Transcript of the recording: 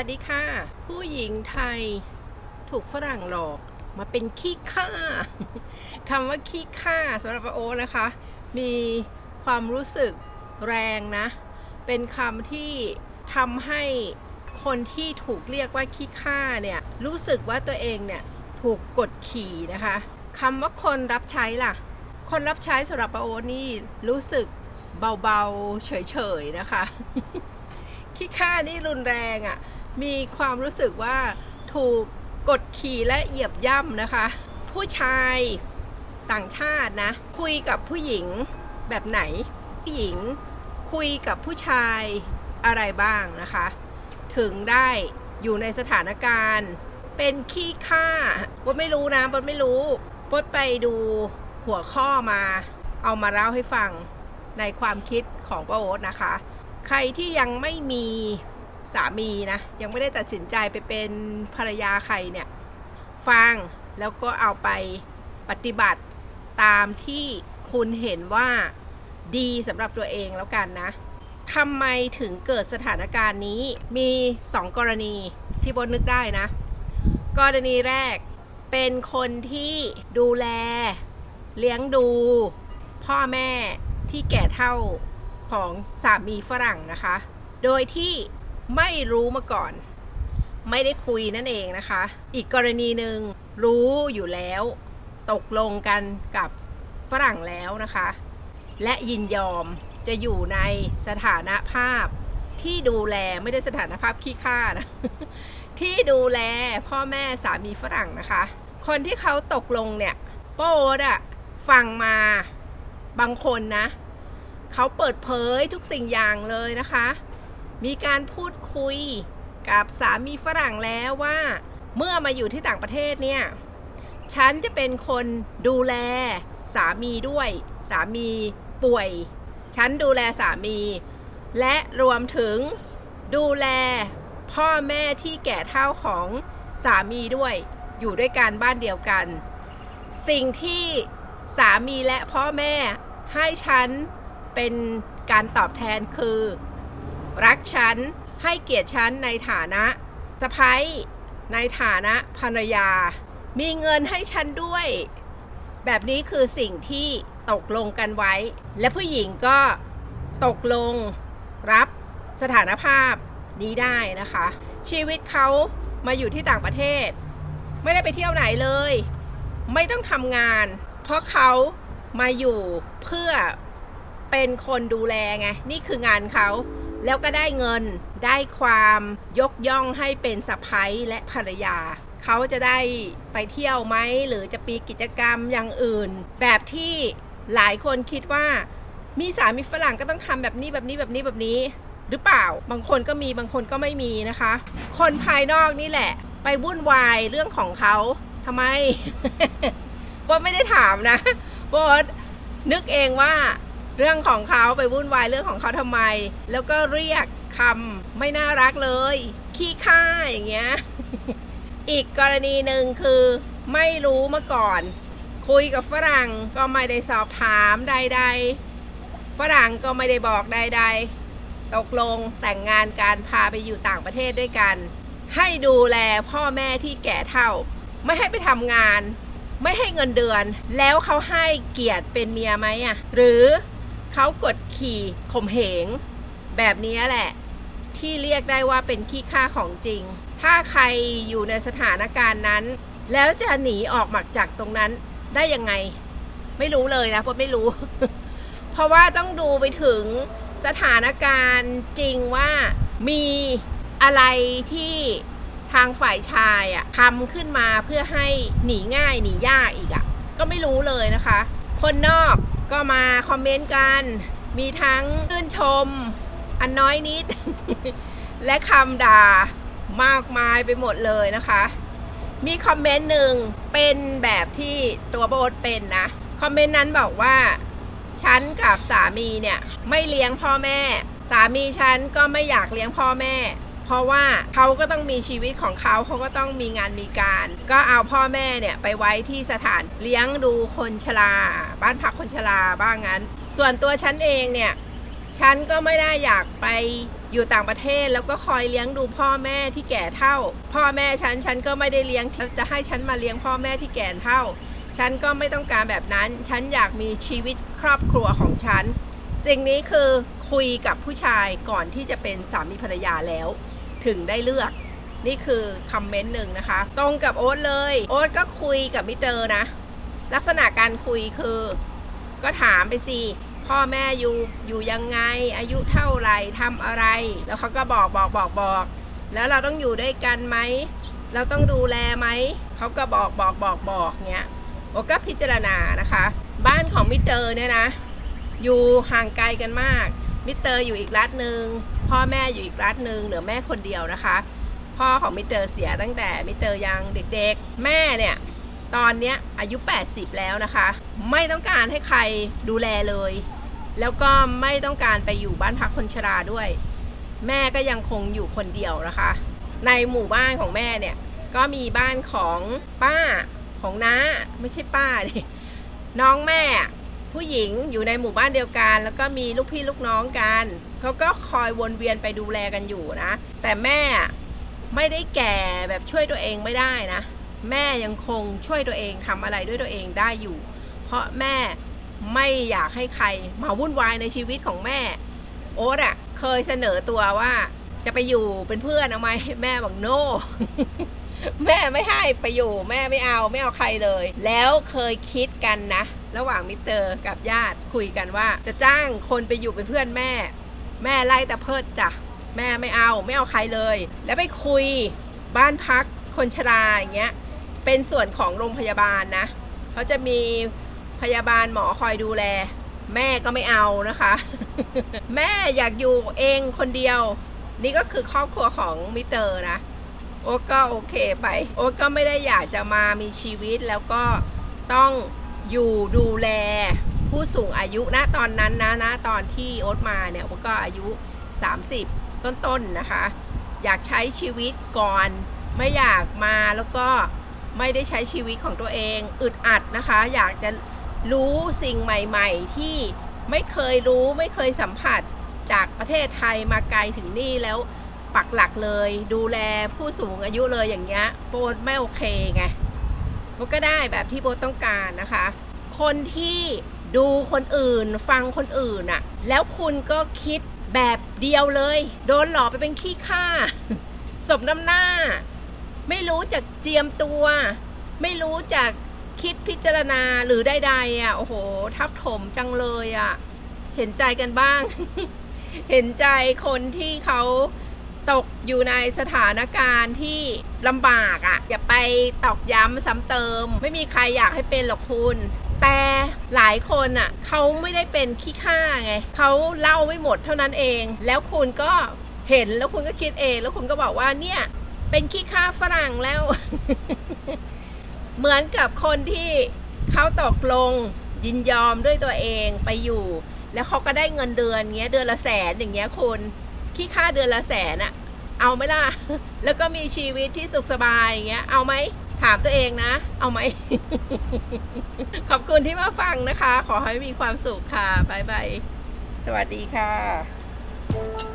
วัสดีค่ะ ผู้หญิงไทยถูกฝรั่งหลอกมาเป็นขี้ข้าคำว่าขี้ข้าสำหรับป้าโอนะคะ มีความรู้สึกแรงนะ เป็นคำที่ทำให้คนที่ถูกเรียกว่าขี้ข้าเนี่ยรู้สึกว่าตัวเองเนี่ยถูกกดขี่นะคะคำว่าคนรับใช้ล่ะ คนรับใช้สำหรับป้าโอนี่รู้สึกเบาๆเฉยๆนะคะขี้ข้านี่รุนแรงอะ่ะ มีความรู้สึกว่าถูกกดขี่และเหยียบย่ำนะคะ ผู้ชายต่างชาตินะ คุยกับผู้หญิงแบบไหน ผู้หญิงคุยกับผู้ชายอะไรบ้างนะคะ ถึงได้อยู่ในสถานการณ์ เป็นขี้ข้าบดไม่รู้นะบดไม่รู้บดไปดูหัวข้อมา เอามาเล่าให้ฟังในความคิดของป้าโอ๊ตนะคะ ใครที่ยังไม่มี สามีนะ ยังไม่ได้ตัดสินใจไปเป็นภรรยาใครเนี่ยฟังแล้วก็เอาไปปฏิบัติตามที่คุณเห็นว่าดีสำหรับตัวเองแล้วกันนะทำไมถึงเกิดสถานการณ์นี้มี 2 กรณีที่บนนึกได้นะ กรณีแรกเป็นคนที่ดูแล เลี้ยงดู พ่อแม่ที่แก่เท่าของสามีฝรั่งนะคะ โดยที่ ไม่รู้มาก่อน ไม่ได้คุยนั่นเองนะคะ อีกกรณีหนึ่งรู้อยู่แล้ว ตกลงกันกับฝรั่งแล้วนะคะ และยินยอมจะอยู่ในสถานภาพที่ดูแลไม่ได้สถานภาพขี้ข้านะที่ดูแลพ่อแม่สามีฝรั่งนะคะ คนที่เขาตกลงเนี่ย โป้ดอะฟังมาบางคนนะ เขาเปิดเผยทุกสิ่งอย่างเลยนะคะ มีการพูดคุยกับสามีฝรั่งแล้วว่า เมื่อมาอยู่ที่ต่างประเทศเนี่ย ฉันจะเป็นคนดูแลสามีด้วย สามีป่วย ฉันดูแลสามี และรวมถึงดูแลพ่อแม่ที่แก่เท่าของสามีด้วย อยู่ด้วยกันบ้านเดียวกัน สิ่งที่สามีและพ่อแม่ให้ฉันเป็นการตอบแทนคือ รักฉัน ให้เกียรติฉันในฐานะสะพ้ยในฐานะภรรยา มีเงินให้ฉันด้วย แบบนี้คือสิ่งที่ตกลงกันไว้ และผู้หญิงก็ตกลงรับสถานภาพนี้ได้นะคะ ชีวิตเขามาอยู่ที่ต่างประเทศ ไม่ได้ไปเที่ยวไหนเลย ไม่ต้องทำงาน เพราะเขามาอยู่เพื่อเป็นคนดูแลไง นี่คืองานเขา แล้วก็ได้เงินได้ความยกย่องให้เป็นสะพ้ยและภรรยา เขาจะได้ไปเที่ยวไหมหรือจะปีกิจกรรมอย่างอื่น แบบที่หลายคนคิดว่ามีสามีฝรั่งก็ต้องทำแบบนี้แบบนี้แบบนี้แบบนี้ หรือเปล่าบางคนก็มีบางคนก็ไม่มีนะคะ คนภายนอกนี่แหละ ไปวุ่นวายเรื่องของเขาทำไมโบไม่ได้ถามนะโบนึกเองว่า เรื่องของเขาไปวุ่นวายเรื่องของเขาทำไม แล้วก็เรียกคำไม่น่ารักเลย ขี้ข้าอย่างเงี้ย อีกกรณีหนึ่งคือไม่รู้มาก่อน คุยกับฝรั่งก็ไม่ได้สอบถามใด ๆ ฝรั่งก็ไม่ได้บอกใด ๆ ตกลงแต่งงานการพาไปอยู่ต่างประเทศด้วยกัน ให้ดูแลพ่อแม่ที่แก่เท่า ไม่ให้ไปทำงาน ไม่ให้เงินเดือน แล้วเขาให้เกียรติเป็นเมียไหมอะหรือ เขากดขี่ข่มเหง แบบนี้แหละ ที่เรียกได้ว่าเป็นขี้ข้าของจริง ถ้าใครอยู่ในสถานการณ์นั้น แล้วจะหนีออกมาจากตรงนั้นได้ยังไง ไม่รู้เลยนะเพราะไม่รู้ เพราะว่าต้องดูไปถึงสถานการณ์จริงว่ามีอะไรที่ทางฝ่ายชายอะทำขึ้นมาเพื่อให้หนีง่ายหนียากอีกอะก็ไม่รู้เลยนะคะ คนนอก ก็มาคอมเมนต์กัน มีทั้งชื่นชม อันน้อยนิด และคำด่ามากมายไปหมดเลยนะคะ มีคอมเมนต์หนึ่งเป็นแบบที่ตัวโบทเป็นนะ คอมเมนต์นั้นบอกว่าฉันกับสามีเนี่ยไม่เลี้ยงพ่อแม่ สามีฉันก็ไม่อยากเลี้ยงพ่อแม่ เพราะว่าเขาก็ต้องมีชีวิตของเขาเขาก็ต้องมีงานมีการ ก็เอาพ่อแม่เนี่ยไปไว้ที่สถานเลี้ยงดูคนชรา บ้านพักคนชราบ้างงั้น ส่วนตัวฉันเองเนี่ยฉันก็ไม่ได้อยากไปอยู่ต่างประเทศแล้วก็คอยเลี้ยงดูพ่อแม่ที่แก่เท่า พ่อแม่ฉันฉันก็ไม่ได้เลี้ยงแล้วจะให้ฉันมาเลี้ยงพ่อแม่ที่แก่เท่า ฉันก็ไม่ต้องการแบบนั้น ฉันอยากมีชีวิตครอบครัวของฉัน สิ่งนี้คือคุยกับผู้ชายก่อนที่จะเป็นสามีภรรยาแล้ว ถึงได้เลือก นี่คือคอมเมนต์หนึ่งนะคะ ตรงกับโอ๊ตเลย โอ๊ตก็คุยกับมิเตอร์นะ ลักษณะการคุยคือ ก็ถามไปสิพ่อแม่อยู่อยู่ยังไง อายุเท่าไหร่ทำอะไร แล้วเขาก็บอกบอกบอกบอก แล้วเราต้องอยู่ด้วยกันไหม เราต้องดูแลไหม เขาก็บอกบอกบอกบอกเนี้ยโอก็พิจารณานะคะ บ้านของมิเตอร์เนี่ยนะ อยู่ห่างไกลกันมาก มิเตอร์อยู่อีกรัฐหนึ่ง พ่อแม่อยู่อีกรัฐหนึ่งเหลือแม่คนเดียวนะคะ พ่อของมิเตอร์เสียตั้งแต่มิเตอร์ยังเด็กๆ แม่เนี่ยตอนเนี้ยอายุ 80 แล้วนะคะ ไม่ต้องการให้ใครดูแลเลย แล้วก็ไม่ต้องการไปอยู่บ้านพักคนชราด้วย แม่ก็ยังคงอยู่คนเดียวนะคะ ในหมู่บ้านของแม่เนี่ยก็มีบ้านของป้าของน้าไม่ใช่ป้าดิน้องแม่ ผู้หญิงอยู่ในหมู่บ้านเดียวกัน แล้วก็มีลูกพี่ลูกน้องกันเขาก็คอยวนเวียนไปดูแลกันอยู่นะ แต่แม่ไม่ได้แก่แบบช่วยตัวเองไม่ได้นะ แม่ยังคงช่วยตัวเองทำอะไรด้วยตัวเองได้อยู่ เพราะแม่ไม่อยากให้ใครมาวุ่นวายในชีวิตของแม่ โอ๊ตอะเคยเสนอตัวว่าจะไปอยู่เป็นเพื่อนเอาไหมแม่บอกโน แม่ไม่ให้ไปอยู่แม่ไม่เอาไม่เอาใครเลย แล้วเคยคิดกันนะ ระหว่างมิเตอร์กับญาติคุยกันว่า จะจ้างคนไปอยู่เป็นเพื่อนแม่ แม่ไล่แต่เพิดจ้ะแม่ไม่เอาไม่เอาใครเลย แล้วไปคุยบ้านพักคนชราอย่างเงี้ยเป็นส่วนของโรงพยาบาลนะเขาจะมีพยาบาลหมอคอยดูแล แม่ก็ไม่เอานะคะ แม่อยากอยู่เองคนเดียว นี่ก็คือครอบครัวของมิเตอร์นะ โอ๊ตก็โอเคไป โอ๊ตก็ไม่ได้อยากจะมามีชีวิตแล้วก็ต้องอยู่ดูแลผู้สูงอายุณตอนนั้นนะนะตอนที่โอ๊ตมาเนี่ยโอ๊ตก็อายุ 30 ต้นๆนนะคะ อยากใช้ชีวิตก่อน ไม่อยากมาแล้วก็ไม่ได้ใช้ชีวิตของตัวเองอึดอัดนะคะ อยากจะรู้สิ่งใหม่ ๆ ที่ไม่เคยรู้ไม่เคยสัมผัสจากประเทศไทยมาไกลถึงนี่แล้ว ปักหลักเลย ดูแลผู้สูงอายุเลยอย่างเงี้ยโบทไม่โอเคไงโบก็ได้แบบที่โบต้องการนะคะ คนที่ดูคนอื่นฟังคนอื่นอะแล้วคุณก็คิดแบบเดียวเลย โดนหลอกไปเป็นขี้ข้าสมน้ำหน้า ไม่รู้จักเจียมตัว ไม่รู้จักคิดพิจารณาหรือใดๆอะโอ้โห ทับถมจังเลยอะ เห็นใจกันบ้าง เห็นใจคนที่เขา ตกอยู่ในสถานการณ์ที่ลำบากอะ อย่าไปตอกย้ำซ้ำเติม ไม่มีใครอยากให้เป็นหรอกคุณแต่หลายคนอะเขาไม่ได้เป็นขี้ข้าไงเขาเล่าไม่หมดเท่านั้นเอง แล้วคุณก็เห็นแล้วคุณก็คิดเอง แล้วคุณก็บอกว่าเนี่ยเป็นขี้ข้าฝรั่งแล้ว เหมือนกับคนที่เขาตกลงยินยอมด้วยตัวเองไปอยู่ แล้วเขาก็ได้เงินเดือนเงี้ยเดือนละแสนอย่างเงี้ยคุณ ขี้ค่าเดือนละแสนอะเอาไหมล่ะ แล้วก็มีชีวิตที่สุขสบายอย่างเงี้ย เอาไหม ถามตัวเองนะ เอาไหม ขอบคุณที่มาฟังนะคะ ขอให้มีความสุขค่ะบ๊ายบาย สวัสดีค่ะ